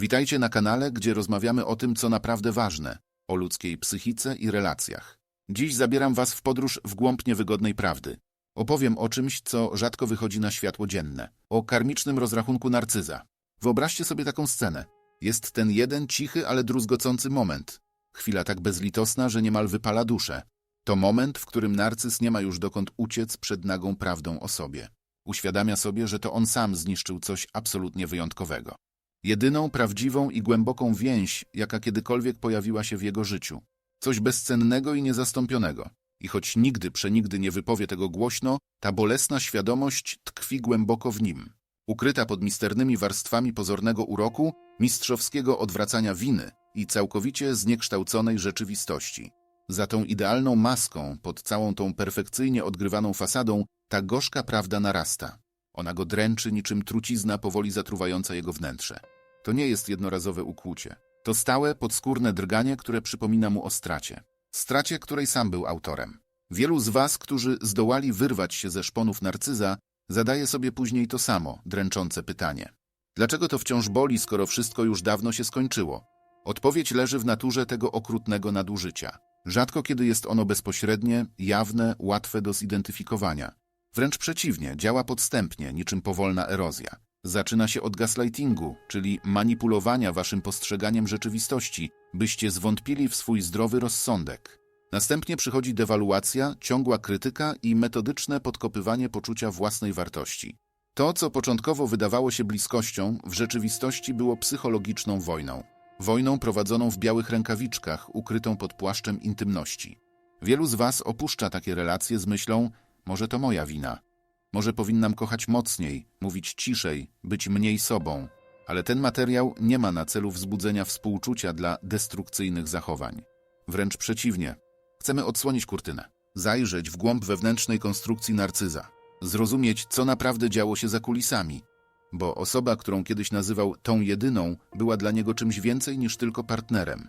Witajcie na kanale, gdzie rozmawiamy o tym, co naprawdę ważne, o ludzkiej psychice i relacjach. Dziś zabieram Was w podróż w głąb niewygodnej prawdy. Opowiem o czymś, co rzadko wychodzi na światło dzienne. O karmicznym rozrachunku narcyza. Wyobraźcie sobie taką scenę. Jest ten jeden cichy, ale druzgocący moment. Chwila tak bezlitosna, że niemal wypala duszę. To moment, w którym narcyz nie ma już dokąd uciec przed nagą prawdą o sobie. Uświadamia sobie, że to on sam zniszczył coś absolutnie wyjątkowego. Jedyną prawdziwą i głęboką więź, jaka kiedykolwiek pojawiła się w jego życiu. Coś bezcennego i niezastąpionego. I choć nigdy, przenigdy nie wypowie tego głośno, ta bolesna świadomość tkwi głęboko w nim. Ukryta pod misternymi warstwami pozornego uroku, mistrzowskiego odwracania winy i całkowicie zniekształconej rzeczywistości. Za tą idealną maską, pod całą tą perfekcyjnie odgrywaną fasadą, ta gorzka prawda narasta. Ona go dręczy niczym trucizna powoli zatruwająca jego wnętrze. To nie jest jednorazowe ukłucie. To stałe, podskórne drganie, które przypomina mu o stracie. Stracie, której sam był autorem. Wielu z was, którzy zdołali wyrwać się ze szponów narcyza, zadaje sobie później to samo, dręczące pytanie. Dlaczego to wciąż boli, skoro wszystko już dawno się skończyło? Odpowiedź leży w naturze tego okrutnego nadużycia. Rzadko kiedy jest ono bezpośrednie, jawne, łatwe do zidentyfikowania. Wręcz przeciwnie, działa podstępnie, niczym powolna erozja. Zaczyna się od gaslightingu, czyli manipulowania waszym postrzeganiem rzeczywistości, byście zwątpili w swój zdrowy rozsądek. Następnie przychodzi dewaluacja, ciągła krytyka i metodyczne podkopywanie poczucia własnej wartości. To, co początkowo wydawało się bliskością, w rzeczywistości było psychologiczną wojną. Wojną prowadzoną w białych rękawiczkach, ukrytą pod płaszczem intymności. Wielu z was opuszcza takie relacje z myślą, może to moja wina. Może powinnam kochać mocniej, mówić ciszej, być mniej sobą. Ale ten materiał nie ma na celu wzbudzenia współczucia dla destrukcyjnych zachowań. Wręcz przeciwnie. Chcemy odsłonić kurtynę, zajrzeć w głąb wewnętrznej konstrukcji narcyza, zrozumieć, co naprawdę działo się za kulisami, bo osoba, którą kiedyś nazywał tą jedyną, była dla niego czymś więcej niż tylko partnerem.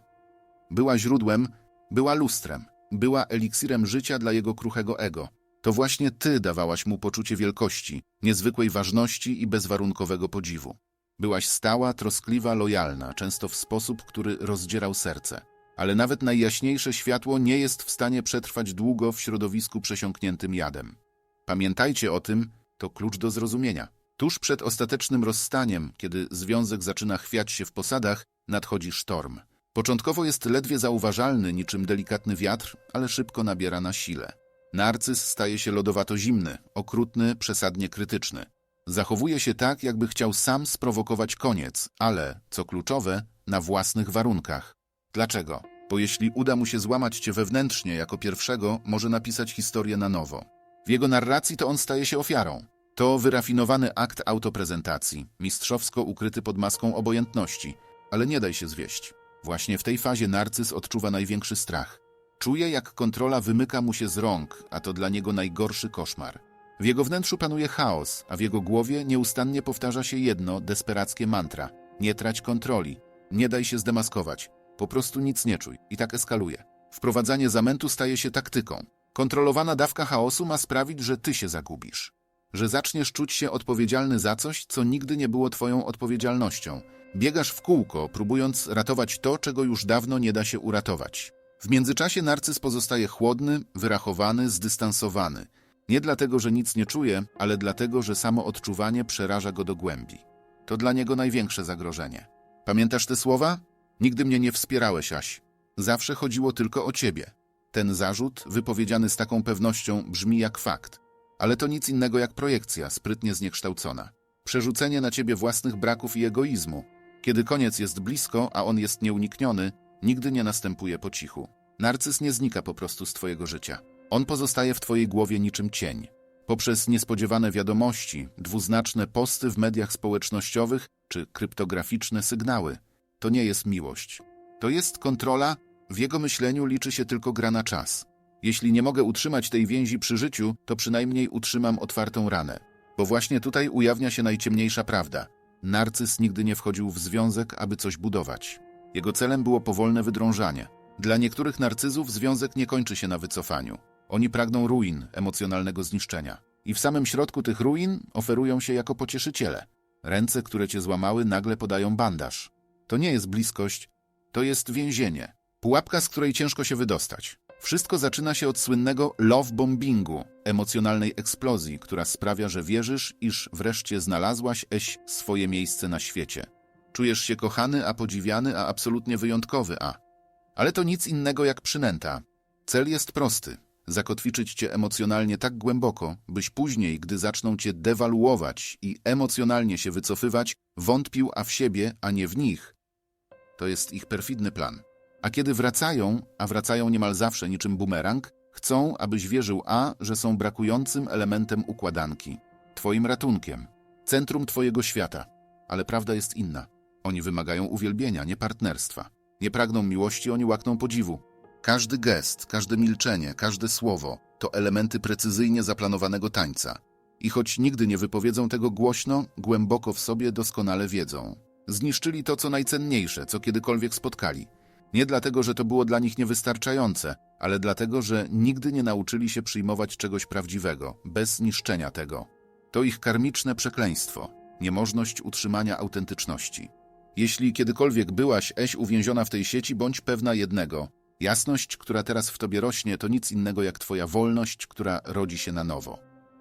Była źródłem, była lustrem, była eliksirem życia dla jego kruchego ego. To właśnie ty dawałaś mu poczucie wielkości, niezwykłej ważności i bezwarunkowego podziwu. Byłaś stała, troskliwa, lojalna, często w sposób, który rozdzierał serce. Ale nawet najjaśniejsze światło nie jest w stanie przetrwać długo w środowisku przesiąkniętym jadem. Pamiętajcie o tym, to klucz do zrozumienia. Tuż przed ostatecznym rozstaniem, kiedy związek zaczyna chwiać się w posadach, nadchodzi sztorm. Początkowo jest ledwie zauważalny, niczym delikatny wiatr, ale szybko nabiera na sile. Narcyz staje się lodowato zimny, okrutny, przesadnie krytyczny. Zachowuje się tak, jakby chciał sam sprowokować koniec, ale, co kluczowe, na własnych warunkach. Dlaczego? Bo jeśli uda mu się złamać cię wewnętrznie jako pierwszego, może napisać historię na nowo. W jego narracji to on staje się ofiarą. To wyrafinowany akt autoprezentacji, mistrzowsko ukryty pod maską obojętności. Ale nie daj się zwieść. Właśnie w tej fazie narcyz odczuwa największy strach. Czuje, jak kontrola wymyka mu się z rąk, a to dla niego najgorszy koszmar. W jego wnętrzu panuje chaos, a w jego głowie nieustannie powtarza się jedno desperackie mantra. Nie trać kontroli. Nie daj się zdemaskować. Po prostu nic nie czuj. I tak eskaluje. Wprowadzanie zamętu staje się taktyką. Kontrolowana dawka chaosu ma sprawić, że ty się zagubisz. Że zaczniesz czuć się odpowiedzialny za coś, co nigdy nie było twoją odpowiedzialnością. Biegasz w kółko, próbując ratować to, czego już dawno nie da się uratować. W międzyczasie narcyz pozostaje chłodny, wyrachowany, zdystansowany. Nie dlatego, że nic nie czuje, ale dlatego, że samo odczuwanie przeraża go do głębi. To dla niego największe zagrożenie. Pamiętasz te słowa? Nigdy mnie nie wspierałeś, Aś. Zawsze chodziło tylko o ciebie. Ten zarzut, wypowiedziany z taką pewnością, brzmi jak fakt. Ale to nic innego jak projekcja, sprytnie zniekształcona. Przerzucenie na ciebie własnych braków i egoizmu. Kiedy koniec jest blisko, a on jest nieunikniony, nigdy nie następuje po cichu. Narcyz nie znika po prostu z twojego życia. On pozostaje w twojej głowie niczym cień. Poprzez niespodziewane wiadomości, dwuznaczne posty w mediach społecznościowych czy kryptograficzne sygnały. To nie jest miłość. To jest kontrola, w jego myśleniu liczy się tylko gra na czas. Jeśli nie mogę utrzymać tej więzi przy życiu, to przynajmniej utrzymam otwartą ranę. Bo właśnie tutaj ujawnia się najciemniejsza prawda. Narcyz nigdy nie wchodził w związek, aby coś budować. Jego celem było powolne wydrążanie. Dla niektórych narcyzów związek nie kończy się na wycofaniu. Oni pragną ruin, emocjonalnego zniszczenia. I w samym środku tych ruin oferują się jako pocieszyciele. Ręce, które cię złamały, nagle podają bandaż. To nie jest bliskość, to jest więzienie. Pułapka, z której ciężko się wydostać. Wszystko zaczyna się od słynnego love bombingu, emocjonalnej eksplozji, która sprawia, że wierzysz, iż wreszcie znalazłaś eś swoje miejsce na świecie. Czujesz się kochany, a podziwiany, a absolutnie wyjątkowy, a. Ale to nic innego jak przynęta. Cel jest prosty. Zakotwiczyć cię emocjonalnie tak głęboko, byś później, gdy zaczną cię dewaluować i emocjonalnie się wycofywać, wątpił a w siebie, a nie w nich. To jest ich perfidny plan. A kiedy wracają, a wracają niemal zawsze niczym bumerang, chcą, abyś wierzył a, że są brakującym elementem układanki, twoim ratunkiem, centrum twojego świata. Ale prawda jest inna. Oni wymagają uwielbienia, nie partnerstwa. Nie pragną miłości, oni łakną podziwu. Każdy gest, każde milczenie, każde słowo to elementy precyzyjnie zaplanowanego tańca. I choć nigdy nie wypowiedzą tego głośno, głęboko w sobie doskonale wiedzą. Zniszczyli to, co najcenniejsze, co kiedykolwiek spotkali. Nie dlatego, że to było dla nich niewystarczające, ale dlatego, że nigdy nie nauczyli się przyjmować czegoś prawdziwego, bez niszczenia tego. To ich karmiczne przekleństwo, niemożność utrzymania autentyczności. Jeśli kiedykolwiek byłaś, Eś, uwięziona w tej sieci, bądź pewna jednego. Jasność, która teraz w tobie rośnie, to nic innego jak twoja wolność, która rodzi się na nowo.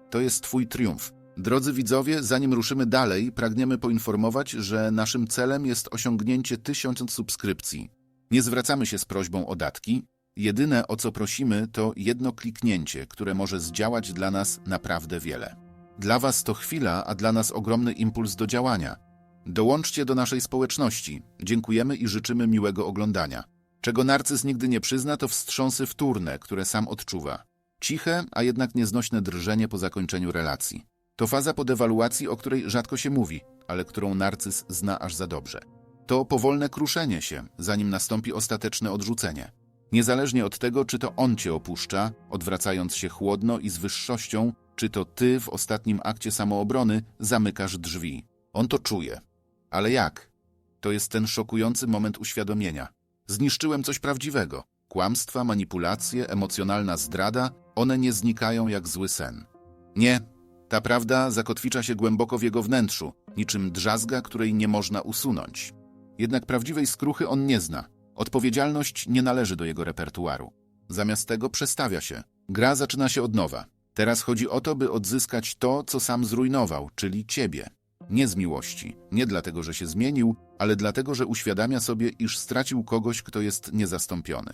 To jest twój triumf. Drodzy widzowie, zanim ruszymy dalej, pragniemy poinformować, że naszym celem jest osiągnięcie tysiąc subskrypcji. Nie zwracamy się z prośbą o datki. Jedyne, o co prosimy, to jedno kliknięcie, które może zdziałać dla nas naprawdę wiele. Dla Was to chwila, a dla nas ogromny impuls do działania. Dołączcie do naszej społeczności. Dziękujemy i życzymy miłego oglądania. Czego narcyz nigdy nie przyzna, to wstrząsy wtórne, które sam odczuwa. Ciche, a jednak nieznośne drżenie po zakończeniu relacji. To faza po dewaluacji, o której rzadko się mówi, ale którą narcyz zna aż za dobrze. To powolne kruszenie się, zanim nastąpi ostateczne odrzucenie. Niezależnie od tego, czy to on cię opuszcza, odwracając się chłodno i z wyższością, czy to ty w ostatnim akcie samoobrony zamykasz drzwi. On to czuje. Ale jak? To jest ten szokujący moment uświadomienia. Zniszczyłem coś prawdziwego. Kłamstwa, manipulacje, emocjonalna zdrada, one nie znikają jak zły sen. Nie, ta prawda zakotwicza się głęboko w jego wnętrzu, niczym drzazga, której nie można usunąć. Jednak prawdziwej skruchy on nie zna. Odpowiedzialność nie należy do jego repertuaru. Zamiast tego przestawia się. Gra zaczyna się od nowa. Teraz chodzi o to, by odzyskać to, co sam zrujnował, czyli ciebie. Nie z miłości, nie dlatego, że się zmienił, ale dlatego, że uświadamia sobie, iż stracił kogoś, kto jest niezastąpiony.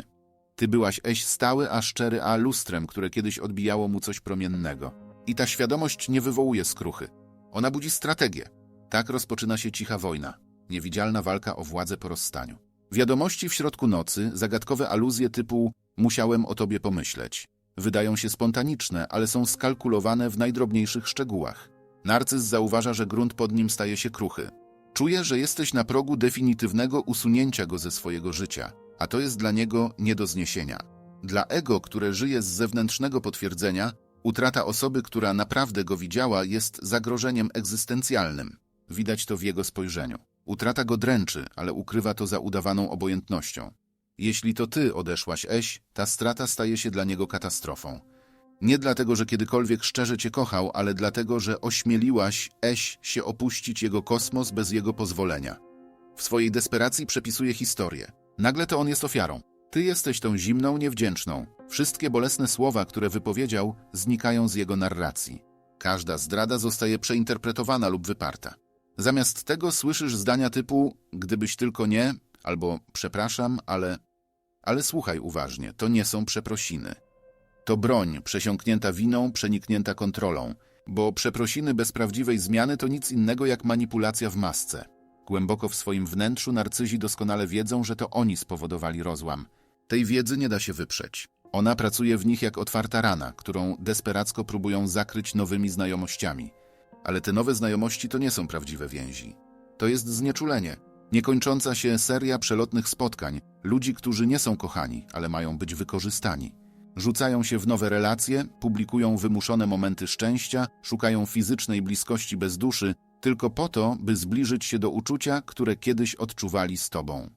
Ty byłaś eś stały, a szczery, a lustrem, które kiedyś odbijało mu coś promiennego. I ta świadomość nie wywołuje skruchy. Ona budzi strategię. Tak rozpoczyna się cicha wojna. Niewidzialna walka o władzę po rozstaniu. Wiadomości w środku nocy, zagadkowe aluzje typu musiałem o tobie pomyśleć. Wydają się spontaniczne, ale są skalkulowane w najdrobniejszych szczegółach. Narcyz zauważa, że grunt pod nim staje się kruchy. Czuje, że jesteś na progu definitywnego usunięcia go ze swojego życia, a to jest dla niego nie do zniesienia. Dla ego, które żyje z zewnętrznego potwierdzenia, utrata osoby, która naprawdę go widziała, jest zagrożeniem egzystencjalnym. Widać to w jego spojrzeniu. Utrata go dręczy, ale ukrywa to za udawaną obojętnością. Jeśli to ty odeszłaś, Eś, ta strata staje się dla niego katastrofą. Nie dlatego, że kiedykolwiek szczerze cię kochał, ale dlatego, że ośmieliłaś, Eś, się opuścić jego kosmos bez jego pozwolenia. W swojej desperacji przepisuje historię. Nagle to on jest ofiarą. Ty jesteś tą zimną, niewdzięczną. Wszystkie bolesne słowa, które wypowiedział, znikają z jego narracji. Każda zdrada zostaje przeinterpretowana lub wyparta. Zamiast tego słyszysz zdania typu gdybyś tylko nie, albo przepraszam, ale... Ale słuchaj uważnie, to nie są przeprosiny. To broń przesiąknięta winą, przeniknięta kontrolą, bo przeprosiny bez prawdziwej zmiany to nic innego jak manipulacja w masce. Głęboko w swoim wnętrzu narcyzi doskonale wiedzą, że to oni spowodowali rozłam. Tej wiedzy nie da się wyprzeć. Ona pracuje w nich jak otwarta rana, którą desperacko próbują zakryć nowymi znajomościami. Ale te nowe znajomości to nie są prawdziwe więzi. To jest znieczulenie, niekończąca się seria przelotnych spotkań, ludzi, którzy nie są kochani, ale mają być wykorzystani. Rzucają się w nowe relacje, publikują wymuszone momenty szczęścia, szukają fizycznej bliskości bez duszy, tylko po to, by zbliżyć się do uczucia, które kiedyś odczuwali z tobą.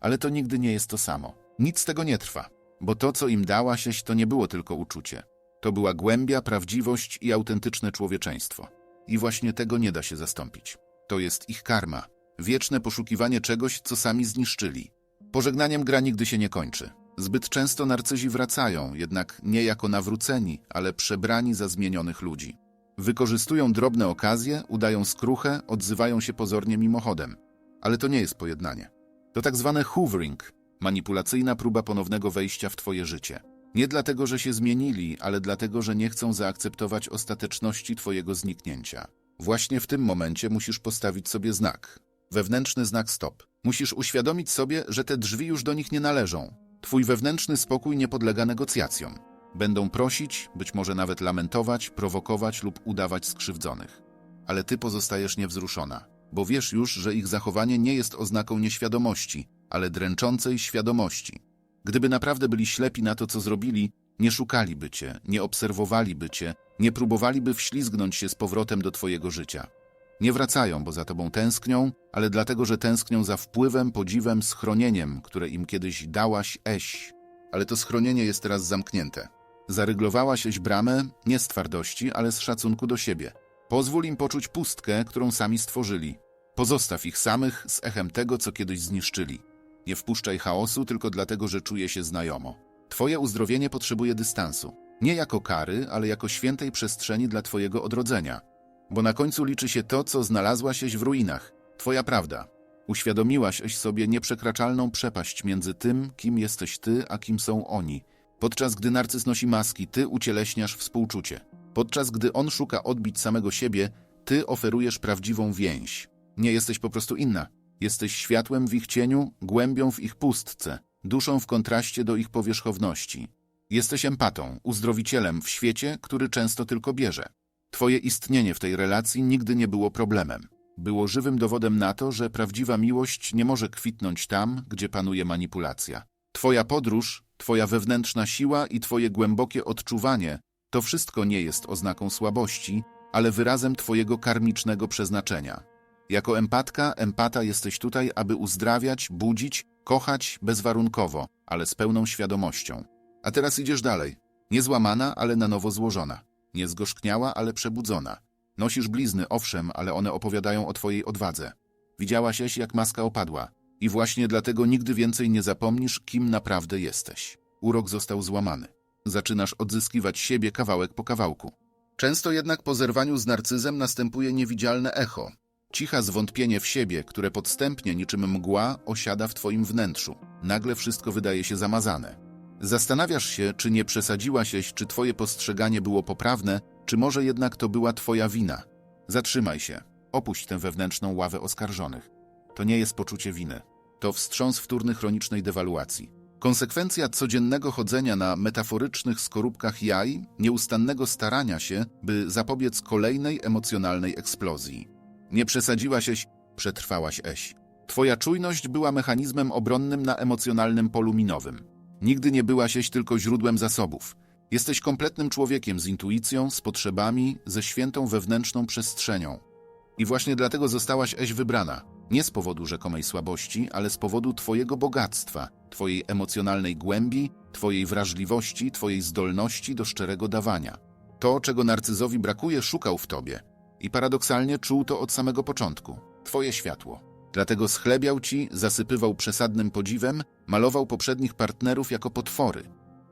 Ale to nigdy nie jest to samo. Nic z tego nie trwa, bo to, co im dałaś, to nie było tylko uczucie. To była głębia, prawdziwość i autentyczne człowieczeństwo. I właśnie tego nie da się zastąpić. To jest ich karma. Wieczne poszukiwanie czegoś, co sami zniszczyli. Pożegnaniem gra nigdy się nie kończy. Zbyt często narcyzi wracają, jednak nie jako nawróceni, ale przebrani za zmienionych ludzi. Wykorzystują drobne okazje, udają skruchę, odzywają się pozornie mimochodem. Ale to nie jest pojednanie. To tak zwane hoovering, manipulacyjna próba ponownego wejścia w twoje życie. Nie dlatego, że się zmienili, ale dlatego, że nie chcą zaakceptować ostateczności twojego zniknięcia. Właśnie w tym momencie musisz postawić sobie znak. Wewnętrzny znak stop. Musisz uświadomić sobie, że te drzwi już do nich nie należą. Twój wewnętrzny spokój nie podlega negocjacjom. Będą prosić, być może nawet lamentować, prowokować lub udawać skrzywdzonych. Ale ty pozostajesz niewzruszona, bo wiesz już, że ich zachowanie nie jest oznaką nieświadomości, ale dręczącej świadomości. Gdyby naprawdę byli ślepi na to, co zrobili, nie szukaliby cię, nie obserwowaliby cię, nie próbowaliby wślizgnąć się z powrotem do twojego życia. Nie wracają, bo za tobą tęsknią, ale dlatego, że tęsknią za wpływem, podziwem, schronieniem, które im kiedyś dałaś Eś. Ale to schronienie jest teraz zamknięte. Zaryglowałaś Eś bramę nie z twardości, ale z szacunku do siebie. Pozwól im poczuć pustkę, którą sami stworzyli. Pozostaw ich samych z echem tego, co kiedyś zniszczyli. Nie wpuszczaj chaosu tylko dlatego, że czuje się znajomo. Twoje uzdrowienie potrzebuje dystansu. Nie jako kary, ale jako świętej przestrzeni dla Twojego odrodzenia. Bo na końcu liczy się to, co znalazłaś w ruinach. Twoja prawda. Uświadomiłaś sobie nieprzekraczalną przepaść między tym, kim jesteś Ty, a kim są oni. Podczas gdy narcyz nosi maski, Ty ucieleśniasz współczucie. Podczas gdy on szuka odbić samego siebie, Ty oferujesz prawdziwą więź. Nie jesteś po prostu inna. Jesteś światłem w ich cieniu, głębią w ich pustce, duszą w kontraście do ich powierzchowności. Jesteś empatą, uzdrowicielem w świecie, który często tylko bierze. Twoje istnienie w tej relacji nigdy nie było problemem. Było żywym dowodem na to, że prawdziwa miłość nie może kwitnąć tam, gdzie panuje manipulacja. Twoja podróż, Twoja wewnętrzna siła i Twoje głębokie odczuwanie to wszystko nie jest oznaką słabości, ale wyrazem Twojego karmicznego przeznaczenia. Jako empatka, empata jesteś tutaj, aby uzdrawiać, budzić, kochać bezwarunkowo, ale z pełną świadomością. A teraz idziesz dalej. Niezłamana, ale na nowo złożona. Niezgorzkniała, ale przebudzona. Nosisz blizny, owszem, ale one opowiadają o twojej odwadze. Widziałaś się, jak maska opadła. I właśnie dlatego nigdy więcej nie zapomnisz, kim naprawdę jesteś. Urok został złamany. Zaczynasz odzyskiwać siebie kawałek po kawałku. Często jednak po zerwaniu z narcyzem następuje niewidzialne echo. Cicha zwątpienie w siebie, które podstępnie niczym mgła osiada w twoim wnętrzu. Nagle wszystko wydaje się zamazane. Zastanawiasz się, czy nie przesadziłaś, czy twoje postrzeganie było poprawne, czy może jednak to była twoja wina. Zatrzymaj się. Opuść tę wewnętrzną ławę oskarżonych. To nie jest poczucie winy. To wstrząs wtórny chronicznej dewaluacji. Konsekwencja codziennego chodzenia na metaforycznych skorupkach jaj, nieustannego starania się, by zapobiec kolejnej emocjonalnej eksplozji. Nie przesadziłaś eś, przetrwałaś eś. Twoja czujność była mechanizmem obronnym na emocjonalnym polu minowym. Nigdy nie byłaś eś tylko źródłem zasobów. Jesteś kompletnym człowiekiem z intuicją, z potrzebami, ze świętą wewnętrzną przestrzenią. I właśnie dlatego zostałaś eś wybrana. Nie z powodu rzekomej słabości, ale z powodu Twojego bogactwa, Twojej emocjonalnej głębi, Twojej wrażliwości, Twojej zdolności do szczerego dawania. To, czego narcyzowi brakuje, szukał w Tobie. I paradoksalnie czuł to od samego początku. Twoje światło. Dlatego schlebiał ci, zasypywał przesadnym podziwem, malował poprzednich partnerów jako potwory.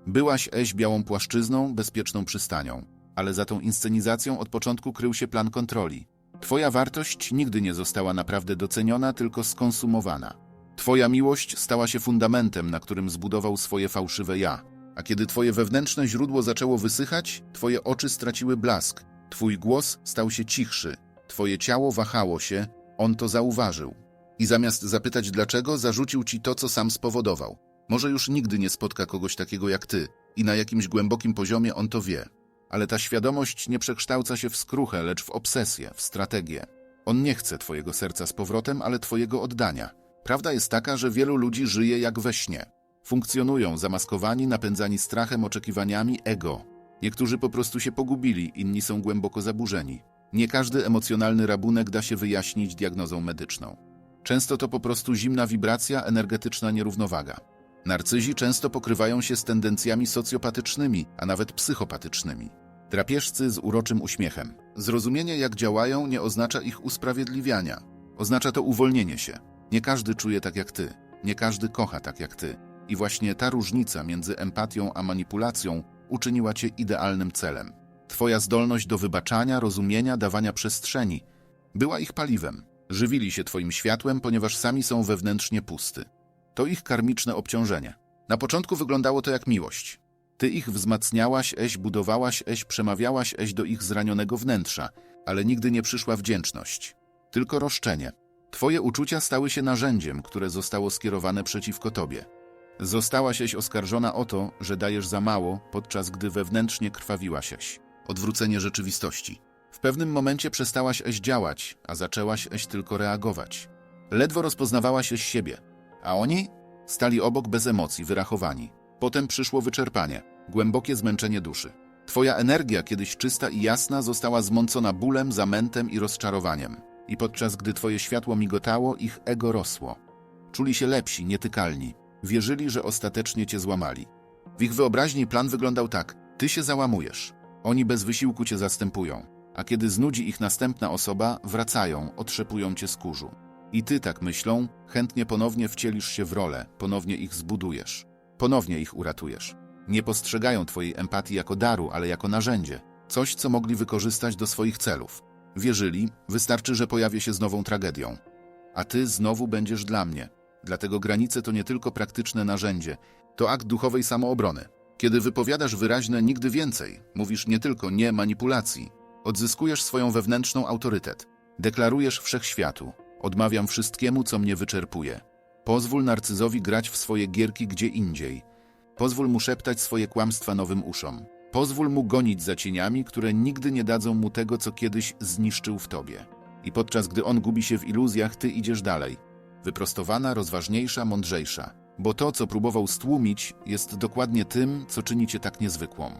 Byłaś eś białą płaszczyzną, bezpieczną przystanią, ale za tą inscenizacją od początku krył się plan kontroli. Twoja wartość nigdy nie została naprawdę doceniona, tylko skonsumowana. Twoja miłość stała się fundamentem, na którym zbudował swoje fałszywe ja. A kiedy twoje wewnętrzne źródło zaczęło wysychać, twoje oczy straciły blask, twój głos stał się cichszy, twoje ciało wahało się, on to zauważył. I zamiast zapytać dlaczego, zarzucił ci to, co sam spowodował. Może już nigdy nie spotka kogoś takiego jak ty i na jakimś głębokim poziomie on to wie. Ale ta świadomość nie przekształca się w skruchę, lecz w obsesję, w strategię. On nie chce twojego serca z powrotem, ale twojego oddania. Prawda jest taka, że wielu ludzi żyje jak we śnie. Funkcjonują zamaskowani, napędzani strachem, oczekiwaniami, ego. Niektórzy po prostu się pogubili, inni są głęboko zaburzeni. Nie każdy emocjonalny rabunek da się wyjaśnić diagnozą medyczną. Często to po prostu zimna wibracja, energetyczna nierównowaga. Narcyzi często pokrywają się z tendencjami socjopatycznymi, a nawet psychopatycznymi. Drapieżcy z uroczym uśmiechem. Zrozumienie, jak działają, nie oznacza ich usprawiedliwiania. Oznacza to uwolnienie się. Nie każdy czuje tak jak ty. Nie każdy kocha tak jak ty. I właśnie ta różnica między empatią a manipulacją uczyniła cię idealnym celem. Twoja zdolność do wybaczania, rozumienia, dawania przestrzeni była ich paliwem. Żywili się twoim światłem, ponieważ sami są wewnętrznie pusty. To ich karmiczne obciążenie. Na początku wyglądało to jak miłość. Ty ich wzmacniałaś, eś budowałaś, eś przemawiałaś, eś do ich zranionego wnętrza, ale nigdy nie przyszła wdzięczność. Tylko roszczenie. Twoje uczucia stały się narzędziem, które zostało skierowane przeciwko tobie. Zostałaś eś oskarżona o to, że dajesz za mało, podczas gdy wewnętrznie krwawiłaś eś. Odwrócenie rzeczywistości. W pewnym momencie przestałaś eś działać, a zaczęłaś eś tylko reagować. Ledwo rozpoznawałaś eś siebie, a oni stali obok bez emocji, wyrachowani. Potem przyszło wyczerpanie, głębokie zmęczenie duszy. Twoja energia, kiedyś czysta i jasna, została zmącona bólem, zamętem i rozczarowaniem. I podczas gdy twoje światło migotało, ich ego rosło. Czuli się lepsi, nietykalni. Wierzyli, że ostatecznie cię złamali. W ich wyobraźni plan wyglądał tak: ty się załamujesz. Oni bez wysiłku cię zastępują. A kiedy znudzi ich następna osoba, wracają, otrzepują cię z kurzu. I ty tak myślą, chętnie ponownie wcielisz się w rolę, ponownie ich zbudujesz. Ponownie ich uratujesz. Nie postrzegają twojej empatii jako daru, ale jako narzędzie. Coś, co mogli wykorzystać do swoich celów. Wierzyli, wystarczy, że pojawię się z nową tragedią. A ty znowu będziesz dla mnie. Dlatego granice to nie tylko praktyczne narzędzie, to akt duchowej samoobrony. Kiedy wypowiadasz wyraźne nigdy więcej, mówisz nie tylko nie manipulacji, odzyskujesz swoją wewnętrzną autorytet. Deklarujesz wszechświatu. Odmawiam wszystkiemu, co mnie wyczerpuje. Pozwól narcyzowi grać w swoje gierki gdzie indziej. Pozwól mu szeptać swoje kłamstwa nowym uszom. Pozwól mu gonić za cieniami, które nigdy nie dadzą mu tego, co kiedyś zniszczył w tobie. I podczas gdy on gubi się w iluzjach, ty idziesz dalej. Wyprostowana, rozważniejsza, mądrzejsza. Bo to, co próbował stłumić, jest dokładnie tym, co czyni cię tak niezwykłą.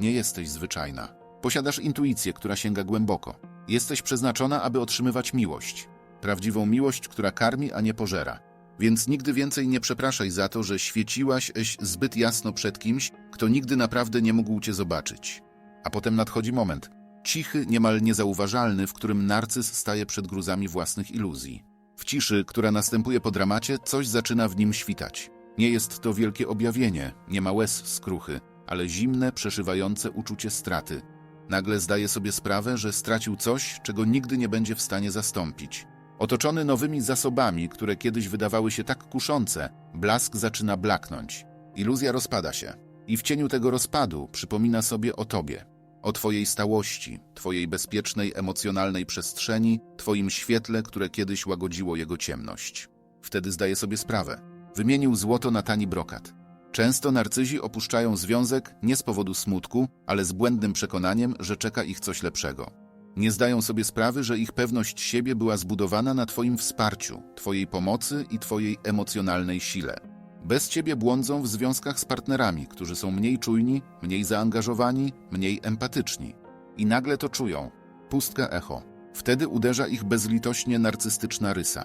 Nie jesteś zwyczajna. Posiadasz intuicję, która sięga głęboko. Jesteś przeznaczona, aby otrzymywać miłość. Prawdziwą miłość, która karmi, a nie pożera. Więc nigdy więcej nie przepraszaj za to, że świeciłaś zbyt jasno przed kimś, kto nigdy naprawdę nie mógł cię zobaczyć. A potem nadchodzi moment, cichy, niemal niezauważalny, w którym narcyz staje przed gruzami własnych iluzji. W ciszy, która następuje po dramacie, coś zaczyna w nim świtać. Nie jest to wielkie objawienie, nie ma łez skruchy, ale zimne, przeszywające uczucie straty. Nagle zdaje sobie sprawę, że stracił coś, czego nigdy nie będzie w stanie zastąpić. Otoczony nowymi zasobami, które kiedyś wydawały się tak kuszące, blask zaczyna blaknąć. Iluzja rozpada się. I w cieniu tego rozpadu przypomina sobie o tobie, o twojej stałości, twojej bezpiecznej, emocjonalnej przestrzeni, twoim świetle, które kiedyś łagodziło jego ciemność. Wtedy zdaje sobie sprawę. Wymienił złoto na tani brokat. Często narcyzi opuszczają związek nie z powodu smutku, ale z błędnym przekonaniem, że czeka ich coś lepszego. Nie zdają sobie sprawy, że ich pewność siebie była zbudowana na Twoim wsparciu, Twojej pomocy i Twojej emocjonalnej sile. Bez Ciebie błądzą w związkach z partnerami, którzy są mniej czujni, mniej zaangażowani, mniej empatyczni. I nagle to czują. Pustka echo. Wtedy uderza ich bezlitośnie narcystyczna rysa.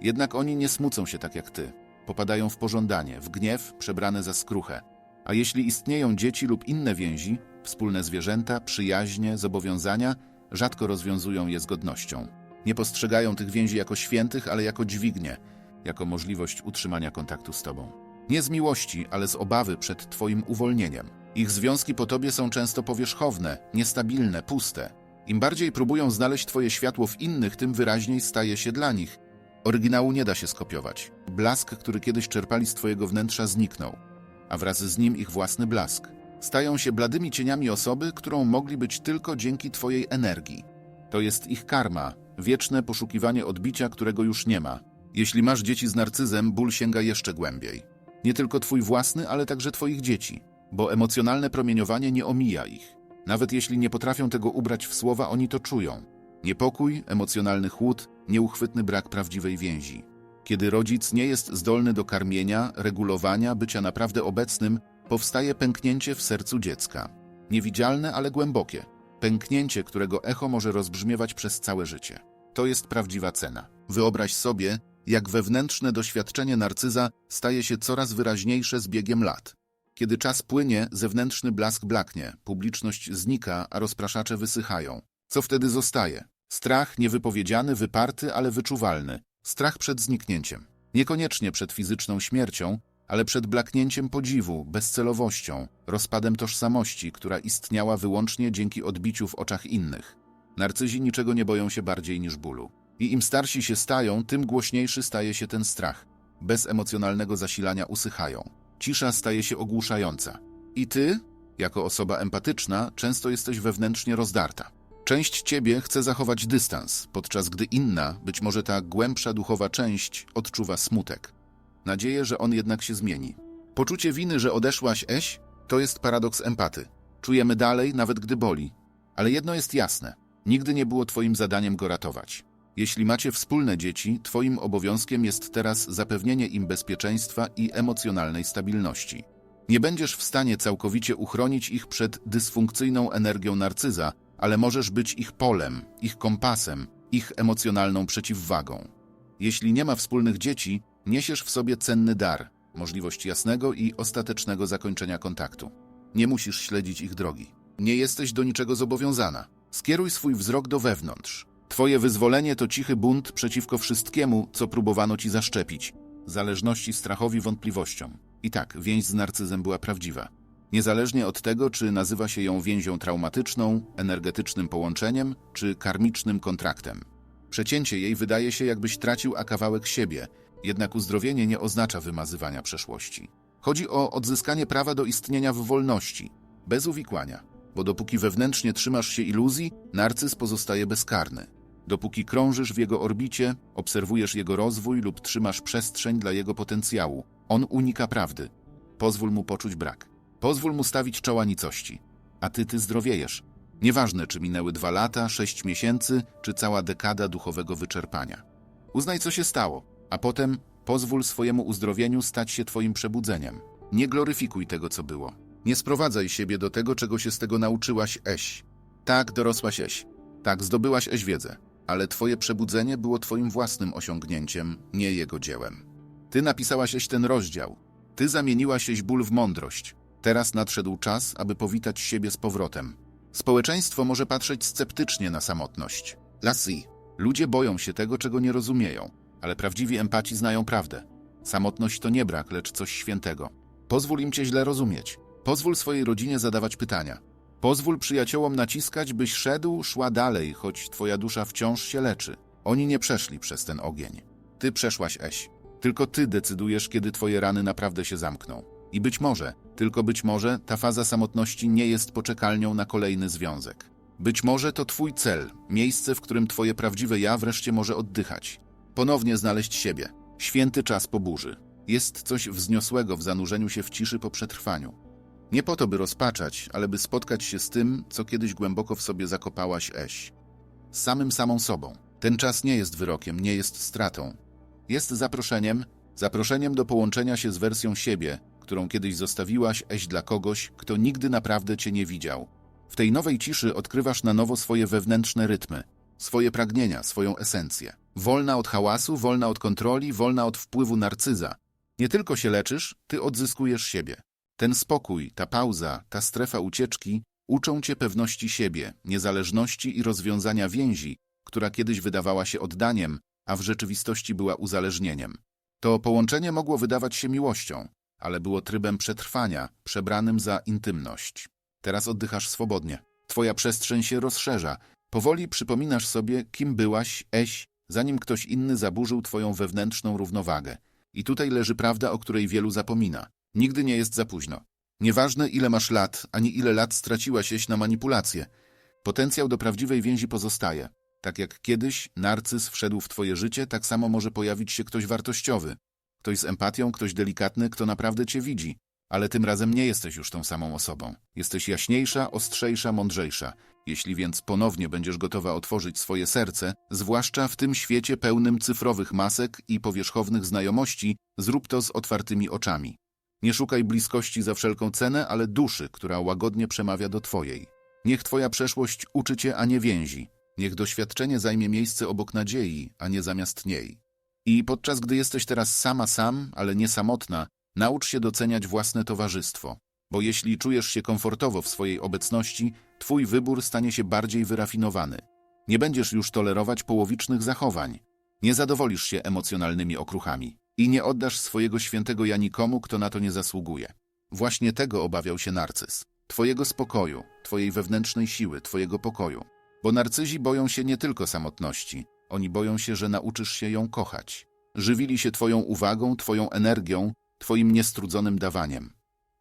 Jednak oni nie smucą się tak jak Ty. Popadają w pożądanie, w gniew przebrane za skruchę. A jeśli istnieją dzieci lub inne więzi, wspólne zwierzęta, przyjaźnie, zobowiązania, rzadko rozwiązują je z godnością. Nie postrzegają tych więzi jako świętych, ale jako dźwignie, jako możliwość utrzymania kontaktu z Tobą. Nie z miłości, ale z obawy przed Twoim uwolnieniem. Ich związki po Tobie są często powierzchowne, niestabilne, puste. Im bardziej próbują znaleźć Twoje światło w innych, tym wyraźniej staje się dla nich. Oryginału nie da się skopiować. Blask, który kiedyś czerpali z Twojego wnętrza, zniknął, a wraz z nim ich własny blask stają się bladymi cieniami osoby, którą mogli być tylko dzięki Twojej energii. To jest ich karma, wieczne poszukiwanie odbicia, którego już nie ma. Jeśli masz dzieci z narcyzem, ból sięga jeszcze głębiej. Nie tylko Twój własny, ale także Twoich dzieci, bo emocjonalne promieniowanie nie omija ich. Nawet jeśli nie potrafią tego ubrać w słowa, oni to czują. Niepokój, emocjonalny chłód, nieuchwytny brak prawdziwej więzi. Kiedy rodzic nie jest zdolny do karmienia, regulowania, bycia naprawdę obecnym, powstaje pęknięcie w sercu dziecka. Niewidzialne, ale głębokie. Pęknięcie, którego echo może rozbrzmiewać przez całe życie. To jest prawdziwa cena. Wyobraź sobie, jak wewnętrzne doświadczenie narcyza staje się coraz wyraźniejsze z biegiem lat. Kiedy czas płynie, zewnętrzny blask blaknie, publiczność znika, a rozpraszacze wysychają. Co wtedy zostaje? Strach niewypowiedziany, wyparty, ale wyczuwalny. Strach przed zniknięciem. Niekoniecznie przed fizyczną śmiercią, ale przed blaknięciem podziwu, bezcelowością, rozpadem tożsamości, która istniała wyłącznie dzięki odbiciu w oczach innych. Narcyzi niczego nie boją się bardziej niż bólu. I im starsi się stają, tym głośniejszy staje się ten strach. Bez emocjonalnego zasilania usychają. Cisza staje się ogłuszająca. I ty, jako osoba empatyczna, często jesteś wewnętrznie rozdarta. Część ciebie chce zachować dystans, podczas gdy inna, być może ta głębsza duchowa część, odczuwa smutek. Nadzieję, że on jednak się zmieni. Poczucie winy, że odeszłaś, Eś, to jest paradoks empaty. Czujemy dalej, nawet gdy boli. Ale jedno jest jasne. Nigdy nie było twoim zadaniem go ratować. Jeśli macie wspólne dzieci, twoim obowiązkiem jest teraz zapewnienie im bezpieczeństwa i emocjonalnej stabilności. Nie będziesz w stanie całkowicie uchronić ich przed dysfunkcyjną energią narcyza, ale możesz być ich polem, ich kompasem, ich emocjonalną przeciwwagą. Jeśli nie ma wspólnych dzieci, niesiesz w sobie cenny dar, możliwość jasnego i ostatecznego zakończenia kontaktu. Nie musisz śledzić ich drogi. Nie jesteś do niczego zobowiązana. Skieruj swój wzrok do wewnątrz. Twoje wyzwolenie to cichy bunt przeciwko wszystkiemu, co próbowano ci zaszczepić, zależności, strachowi, wątpliwościom. I tak, więź z narcyzem była prawdziwa. Niezależnie od tego, czy nazywa się ją więzią traumatyczną, energetycznym połączeniem, czy karmicznym kontraktem. Przecięcie jej wydaje się, jakbyś tracił a kawałek siebie, jednak uzdrowienie nie oznacza wymazywania przeszłości. Chodzi o odzyskanie prawa do istnienia w wolności, bez uwikłania, bo dopóki wewnętrznie trzymasz się iluzji, narcyz pozostaje bezkarny. Dopóki krążysz w jego orbicie, obserwujesz jego rozwój lub trzymasz przestrzeń dla jego potencjału, on unika prawdy. Pozwól mu poczuć brak. Pozwól mu stawić czoła nicości. A ty, ty zdrowiejesz. Nieważne, czy minęły dwa lata, sześć miesięcy, czy cała dekada duchowego wyczerpania. Uznaj, co się stało, a potem pozwól swojemu uzdrowieniu stać się twoim przebudzeniem. Nie gloryfikuj tego, co było. Nie sprowadzaj siebie do tego, czego się z tego nauczyłaś, Eś. Tak, dorosłaś Eś. Tak, zdobyłaś Eś wiedzę. Ale twoje przebudzenie było twoim własnym osiągnięciem, nie jego dziełem. Ty napisałaś Eś ten rozdział. Ty zamieniłaś Eś ból w mądrość. Teraz nadszedł czas, aby powitać siebie z powrotem. Społeczeństwo może patrzeć sceptycznie na samotność. Lassie. Ludzie boją się tego, czego nie rozumieją, ale prawdziwi empaci znają prawdę. Samotność to nie brak, lecz coś świętego. Pozwól im cię źle rozumieć. Pozwól swojej rodzinie zadawać pytania. Pozwól przyjaciołom naciskać, byś szedł, szła dalej, choć twoja dusza wciąż się leczy. Oni nie przeszli przez ten ogień. Ty przeszłaś, Eś. Tylko ty decydujesz, kiedy twoje rany naprawdę się zamkną. I być może, tylko być może, ta faza samotności nie jest poczekalnią na kolejny związek. Być może to twój cel, miejsce, w którym twoje prawdziwe ja wreszcie może oddychać. Ponownie znaleźć siebie. Święty czas po burzy. Jest coś wzniosłego w zanurzeniu się w ciszy po przetrwaniu. Nie po to, by rozpaczać, ale by spotkać się z tym, co kiedyś głęboko w sobie zakopałaś Eś. Z samym samą sobą. Ten czas nie jest wyrokiem, nie jest stratą. Jest zaproszeniem, zaproszeniem do połączenia się z wersją siebie, którą kiedyś zostawiłaś Eś dla kogoś, kto nigdy naprawdę cię nie widział. W tej nowej ciszy odkrywasz na nowo swoje wewnętrzne rytmy, swoje pragnienia, swoją esencję. Wolna od hałasu, wolna od kontroli, wolna od wpływu narcyza. Nie tylko się leczysz, ty odzyskujesz siebie. Ten spokój, ta pauza, ta strefa ucieczki uczą cię pewności siebie, niezależności i rozwiązania więzi, która kiedyś wydawała się oddaniem, a w rzeczywistości była uzależnieniem. To połączenie mogło wydawać się miłością, ale było trybem przetrwania, przebranym za intymność. Teraz oddychasz swobodnie. Twoja przestrzeń się rozszerza. Powoli przypominasz sobie, kim byłaś, eś, zanim ktoś inny zaburzył twoją wewnętrzną równowagę. I tutaj leży prawda, o której wielu zapomina. Nigdy nie jest za późno. Nieważne, ile masz lat, ani ile lat straciłaś jeś na manipulację. Potencjał do prawdziwej więzi pozostaje. Tak jak kiedyś narcyz wszedł w twoje życie, tak samo może pojawić się ktoś wartościowy. Ktoś z empatią, ktoś delikatny, kto naprawdę cię widzi. Ale tym razem nie jesteś już tą samą osobą. Jesteś jaśniejsza, ostrzejsza, mądrzejsza. Jeśli więc ponownie będziesz gotowa otworzyć swoje serce, zwłaszcza w tym świecie pełnym cyfrowych masek i powierzchownych znajomości, zrób to z otwartymi oczami. Nie szukaj bliskości za wszelką cenę, ale duszy, która łagodnie przemawia do twojej. Niech twoja przeszłość uczy cię, a nie więzi. Niech doświadczenie zajmie miejsce obok nadziei, a nie zamiast niej. I podczas gdy jesteś teraz sama sam, ale nie samotna, naucz się doceniać własne towarzystwo. Bo jeśli czujesz się komfortowo w swojej obecności, twój wybór stanie się bardziej wyrafinowany. Nie będziesz już tolerować połowicznych zachowań. Nie zadowolisz się emocjonalnymi okruchami. I nie oddasz swojego świętego ja nikomu, kto na to nie zasługuje. Właśnie tego obawiał się narcyz. Twojego spokoju, twojej wewnętrznej siły, twojego pokoju. Bo narcyzi boją się nie tylko samotności. Oni boją się, że nauczysz się ją kochać. Żywili się twoją uwagą, twoją energią, twoim niestrudzonym dawaniem.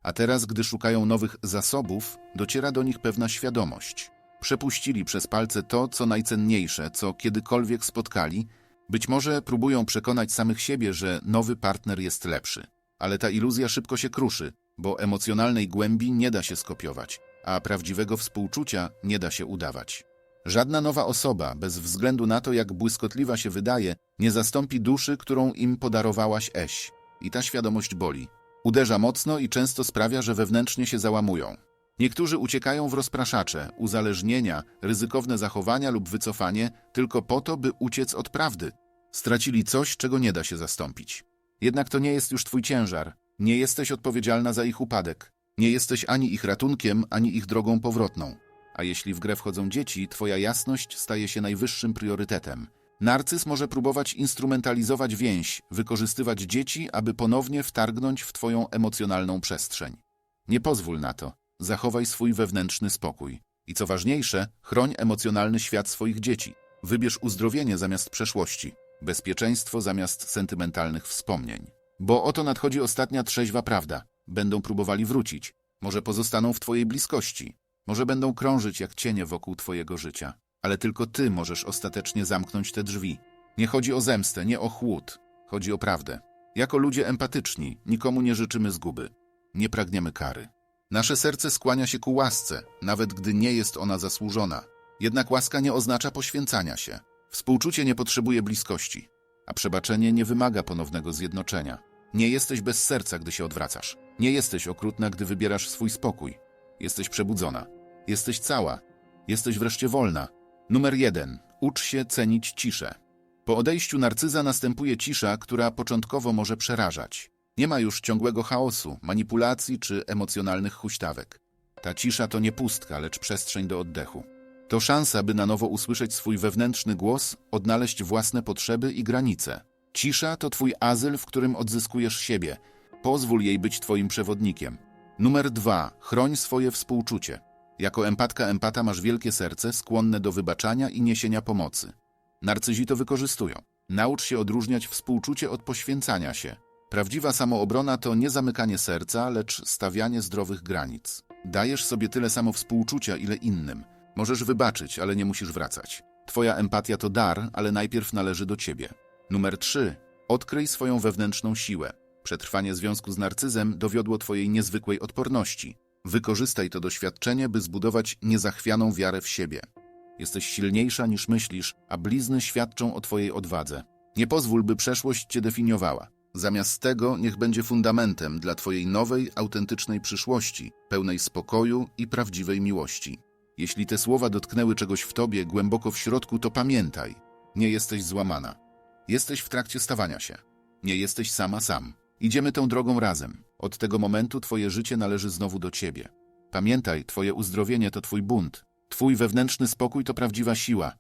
A teraz, gdy szukają nowych zasobów, dociera do nich pewna świadomość. Przepuścili przez palce to, co najcenniejsze, co kiedykolwiek spotkali. Być może próbują przekonać samych siebie, że nowy partner jest lepszy. Ale ta iluzja szybko się kruszy, bo emocjonalnej głębi nie da się skopiować, a prawdziwego współczucia nie da się udawać. Żadna nowa osoba, bez względu na to, jak błyskotliwa się wydaje, nie zastąpi duszy, którą im podarowałaś Eś. I ta świadomość boli. Uderza mocno i często sprawia, że wewnętrznie się załamują. Niektórzy uciekają w rozpraszacze, uzależnienia, ryzykowne zachowania lub wycofanie tylko po to, by uciec od prawdy. Stracili coś, czego nie da się zastąpić. Jednak to nie jest już twój ciężar. Nie jesteś odpowiedzialna za ich upadek. Nie jesteś ani ich ratunkiem, ani ich drogą powrotną. A jeśli w grę wchodzą dzieci, twoja jasność staje się najwyższym priorytetem. Narcyz może próbować instrumentalizować więź, wykorzystywać dzieci, aby ponownie wtargnąć w twoją emocjonalną przestrzeń. Nie pozwól na to. Zachowaj swój wewnętrzny spokój. I co ważniejsze, chroń emocjonalny świat swoich dzieci. Wybierz uzdrowienie zamiast przeszłości, bezpieczeństwo zamiast sentymentalnych wspomnień. Bo oto nadchodzi ostatnia trzeźwa prawda. Będą próbowali wrócić. Może pozostaną w twojej bliskości. Może będą krążyć jak cienie wokół twojego życia. Ale tylko ty możesz ostatecznie zamknąć te drzwi. Nie chodzi o zemstę, nie o chłód. Chodzi o prawdę. Jako ludzie empatyczni nikomu nie życzymy zguby. Nie pragniemy kary. Nasze serce skłania się ku łasce, nawet gdy nie jest ona zasłużona. Jednak łaska nie oznacza poświęcania się. Współczucie nie potrzebuje bliskości, a przebaczenie nie wymaga ponownego zjednoczenia. Nie jesteś bez serca, gdy się odwracasz. Nie jesteś okrutna, gdy wybierasz swój spokój. Jesteś przebudzona. Jesteś cała. Jesteś wreszcie wolna. Numer jeden. Ucz się cenić ciszę. Po odejściu narcyza następuje cisza, która początkowo może przerażać. Nie ma już ciągłego chaosu, manipulacji czy emocjonalnych huśtawek. Ta cisza to nie pustka, lecz przestrzeń do oddechu. To szansa, by na nowo usłyszeć swój wewnętrzny głos, odnaleźć własne potrzeby i granice. Cisza to twój azyl, w którym odzyskujesz siebie. Pozwól jej być twoim przewodnikiem. Numer dwa. Chroń swoje współczucie. Jako empatka empata masz wielkie serce, skłonne do wybaczania i niesienia pomocy. Narcyzi to wykorzystują. Naucz się odróżniać współczucie od poświęcania się. Prawdziwa samoobrona to nie zamykanie serca, lecz stawianie zdrowych granic. Dajesz sobie tyle samo współczucia, ile innym. Możesz wybaczyć, ale nie musisz wracać. Twoja empatia to dar, ale najpierw należy do ciebie. Numer 3. Odkryj swoją wewnętrzną siłę. Przetrwanie związku z narcyzem dowiodło twojej niezwykłej odporności. Wykorzystaj to doświadczenie, by zbudować niezachwianą wiarę w siebie. Jesteś silniejsza niż myślisz, a blizny świadczą o twojej odwadze. Nie pozwól, by przeszłość cię definiowała. Zamiast tego niech będzie fundamentem dla twojej nowej, autentycznej przyszłości, pełnej spokoju i prawdziwej miłości. Jeśli te słowa dotknęły czegoś w tobie głęboko w środku, to pamiętaj, nie jesteś złamana. Jesteś w trakcie stawania się. Nie jesteś sama sam. Idziemy tą drogą razem. Od tego momentu twoje życie należy znowu do ciebie. Pamiętaj, twoje uzdrowienie to twój bunt. Twój wewnętrzny spokój to prawdziwa siła.